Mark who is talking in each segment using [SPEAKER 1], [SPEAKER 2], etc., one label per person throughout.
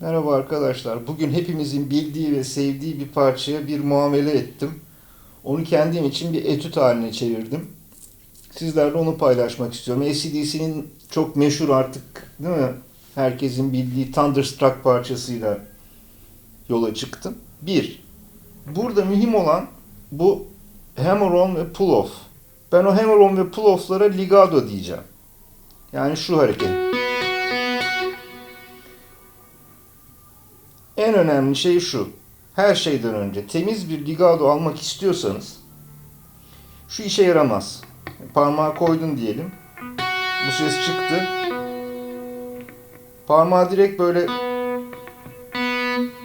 [SPEAKER 1] Merhaba arkadaşlar. Bugün hepimizin bildiği ve sevdiği bir parçaya bir muamele ettim. Onu kendim için bir etüt haline çevirdim. Sizlerle onu paylaşmak istiyorum. ACDC'nin çok meşhur artık değil mi? Herkesin bildiği Thunderstruck parçasıyla yola çıktım. Bir, burada mühim olan bu hammer-on ve pull-off. Ben o hammer-on ve pull-off'lara ligado diyeceğim. Yani şu hareket. En önemli şey şu. Her şeyden önce temiz bir ligado almak istiyorsanız şu işe yaramaz. Parmağı koydun diyelim. Bu ses çıktı. Parmağı direkt böyle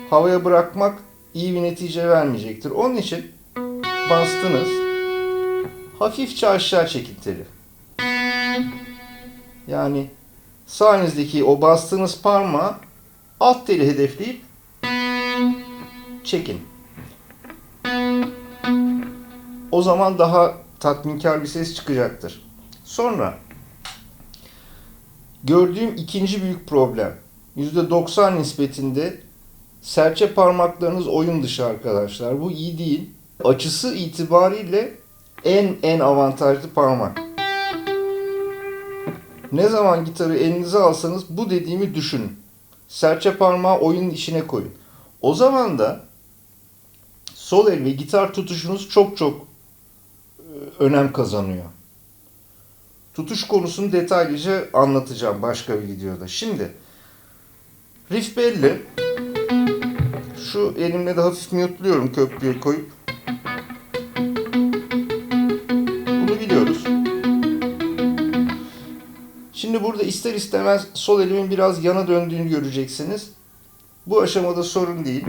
[SPEAKER 1] havaya bırakmak iyi bir netice vermeyecektir. Onun için bastınız. Hafifçe aşağı çekintili. Yani sağınızdaki o bastığınız parmağı alt teli hedefleyip çekin. O zaman daha tatminkar bir ses çıkacaktır. Sonra gördüğüm ikinci büyük problem. %90 nispetinde serçe parmaklarınız oyun dışı arkadaşlar. Bu iyi değil. Açısı itibariyle en en avantajlı parmak. Ne zaman gitarı elinize alsanız bu dediğimi düşünün. Serçe parmağı oyunun içine koyun. O zaman da sol el ve gitar tutuşunuz çok çok e, önem kazanıyor. Tutuş konusunu detaylıca anlatacağım başka bir videoda. Şimdi riff belli. Şu elimle de hafif mute'luyorum köprüye koyup. Bunu biliyoruz. Şimdi burada ister istemez sol elimin biraz yana döndüğünü göreceksiniz. Bu aşamada sorun değil.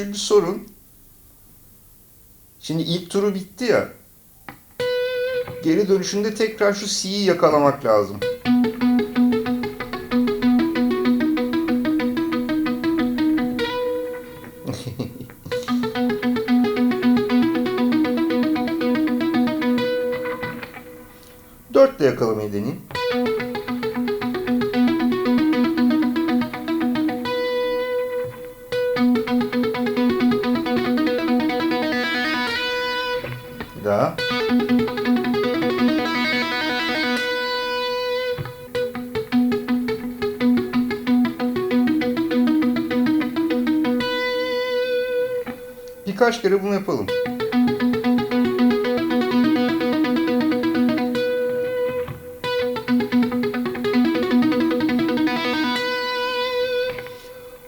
[SPEAKER 1] Üçüncü sorun Şimdi ilk turu bitti ya. Geri dönüşünde tekrar şu C'yi yakalamak lazım. Dörtle yakalamayı deneyeyim. Birkaç kere bunu yapalım.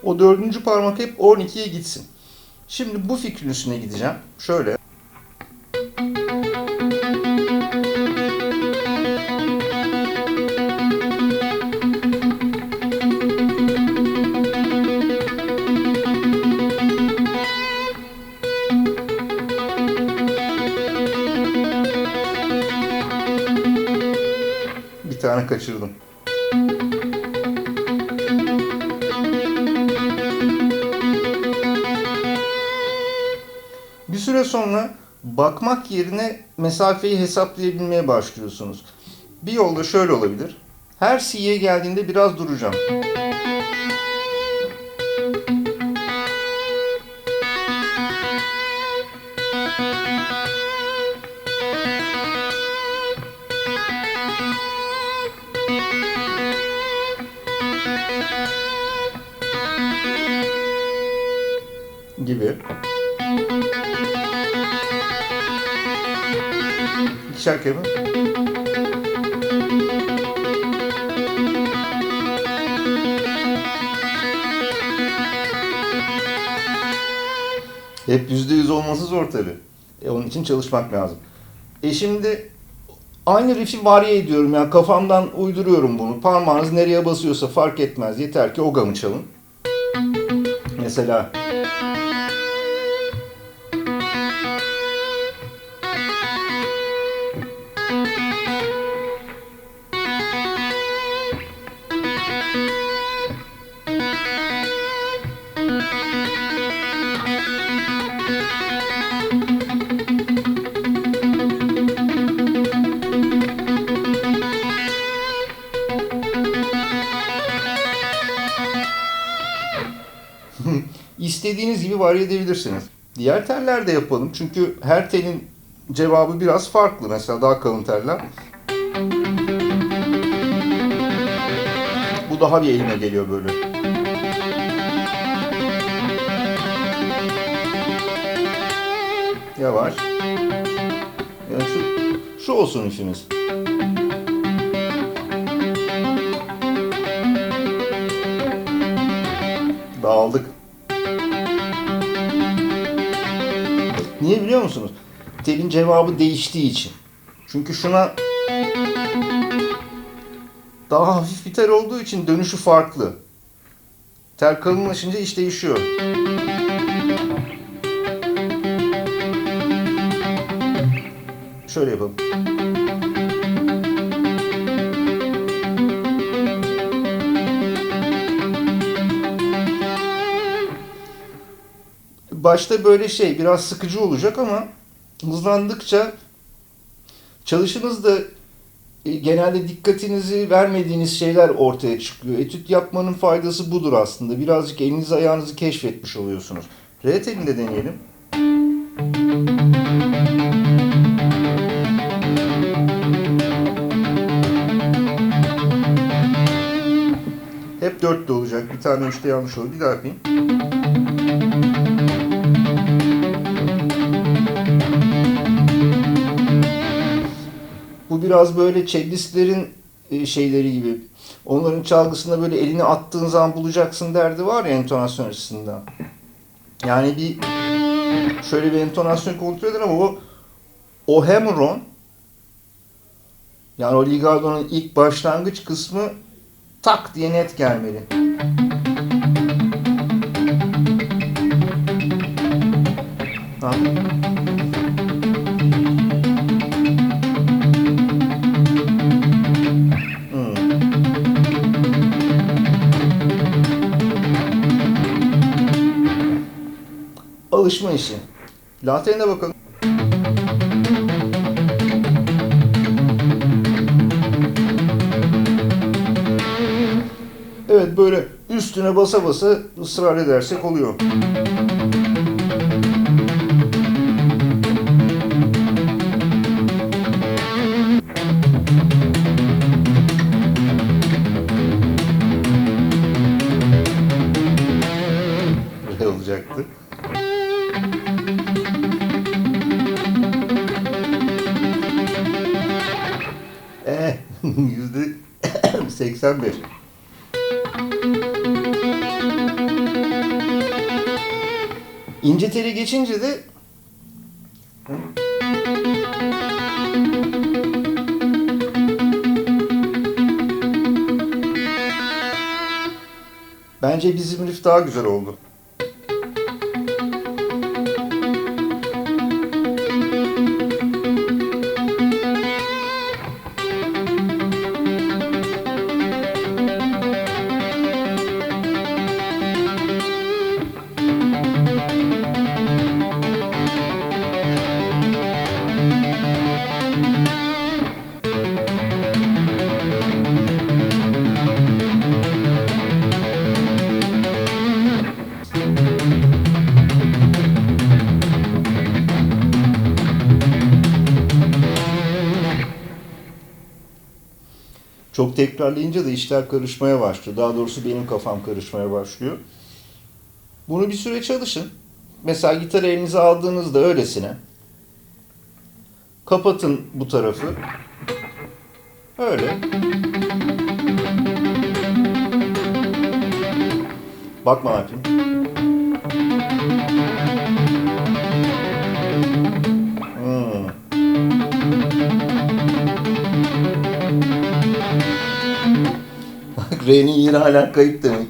[SPEAKER 1] O dördüncü parmak hep 12'ye gitsin. Şimdi bu fikrin üstüne gideceğim. Şöyle. Tane kaçırdım. Bir süre sonra bakmak yerine mesafeyi hesaplayabilmeye başlıyorsunuz. Bir yolda şöyle olabilir. Her C'ye geldiğinde biraz duracağım. Gibi. İkişer kere mi? Hep yüzde yüz olması zor tabi. E, onun için çalışmak lazım. E şimdi aynı riff'i variye ediyorum ya kafamdan uyduruyorum bunu. Parmağınız nereye basıyorsa fark etmez. Yeter ki o gamı çalın. Mesela istediğiniz gibi var edebilirsiniz. Diğer teller de yapalım. Çünkü her telin cevabı biraz farklı. Mesela daha kalın teller. Bu daha bir elime geliyor böyle. Yavaş. Yani şu, şu olsun işimiz. Dağıldık. Niye biliyor musunuz? Telin cevabı değiştiği için. Çünkü şuna daha hafif bir tel olduğu için dönüşü farklı. Tel kalınlaşınca iş değişiyor. Şöyle yapalım. Başta böyle şey biraz sıkıcı olacak ama hızlandıkça çalışınızda e, genelde dikkatinizi vermediğiniz şeyler ortaya çıkıyor. Etüt yapmanın faydası budur aslında. Birazcık eliniz ayağınızı keşfetmiş oluyorsunuz. R telinde deneyelim. Hep dörtte olacak. Bir tane üçte yanlış olur. Bir daha yapayım. Biraz böyle cellistlerin e, şeyleri gibi. Onların çalgısında böyle elini attığın zaman bulacaksın derdi var ya entonasyon açısından. Yani bir şöyle bir entonasyon kontrol eder ama o o hemron yani o ligardonun ilk başlangıç kısmı tak diye net gelmeli. Tamam. Alışma işi. Latenine bakalım. Evet böyle üstüne basa basa ısrar edersek oluyor. Olacaktı. Yüzde 85. İnce teli geçince de Bence bizim riff daha güzel oldu. Çok tekrarlayınca da işler karışmaya başlıyor. Daha doğrusu benim kafam karışmaya başlıyor. Bunu bir süre çalışın. Mesela gitarı elinize aldığınızda öylesine kapatın bu tarafı. Öyle. Bakma ne yapayım. R'nin yeri hala kayıp demek.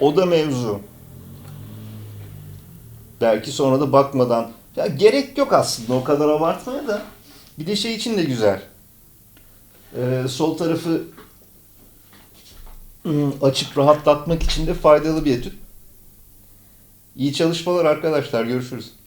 [SPEAKER 1] O da mevzu. Belki sonra da bakmadan. Ya gerek yok aslında o kadar abartmaya da. Bir de şey için de güzel. Ee, sol tarafı ım, açıp rahatlatmak için de faydalı bir etüt. İyi çalışmalar arkadaşlar. Görüşürüz.